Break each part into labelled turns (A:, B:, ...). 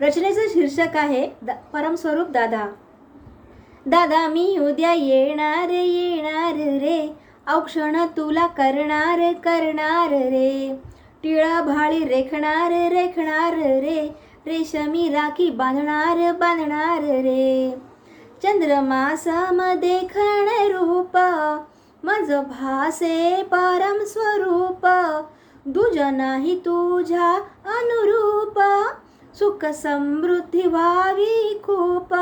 A: रचनेचं शीर्षक आहे द परमस्वरूप दादा. दादा मी उद्या येणार येणार रे. औक्षण तुला करणार करणार रे. टिळा भाळी रेखणार रेखणार रे. रेशमी राखी बांधणार बांधणार रे. चंद्रमासामध्ये खण रूप. मज भासे परम स्वरूप दुज नाही तुझ्या अनुरूप. सुख समृद्धी व्हावी खूप.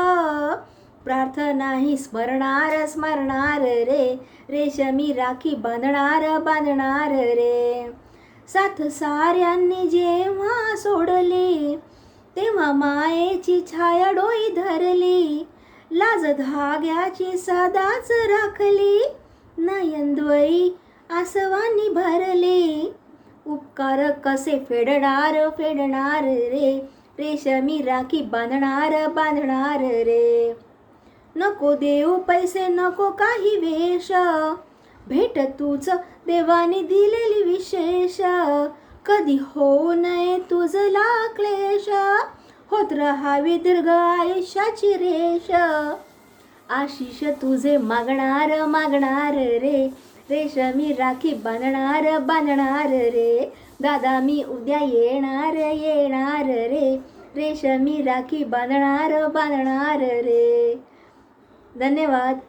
A: प्रार्थना ही स्मरणार स्मरणार रे. रेशमी राखी बांधणार बांधणार रे. साथ साऱ्यांनी जेव्हा सोडली तेव्हा मायेची छाया डोई धरली. लाज धाग्याची सदाच राखली. नयनद्वयी आसवानी भरली. उपकार कसे फेडणार फेडणार रे. रेशमी राखी बांधणार बांधणार रे नको देऊ पैसे नको काही वेश भेट तुझ देवाने दिलेली विशेष कधी होऊ नये तुझला क्लेश होत राहावी दीर्घ आयुष्याची रेष आशिष तुझे मागणार मागणार रे रेशमी राखी बांधणार बांधणार रे दादा मी उद्या येणार येणार रे रेशमी राखी बांधणार बांधणार रे धन्यवाद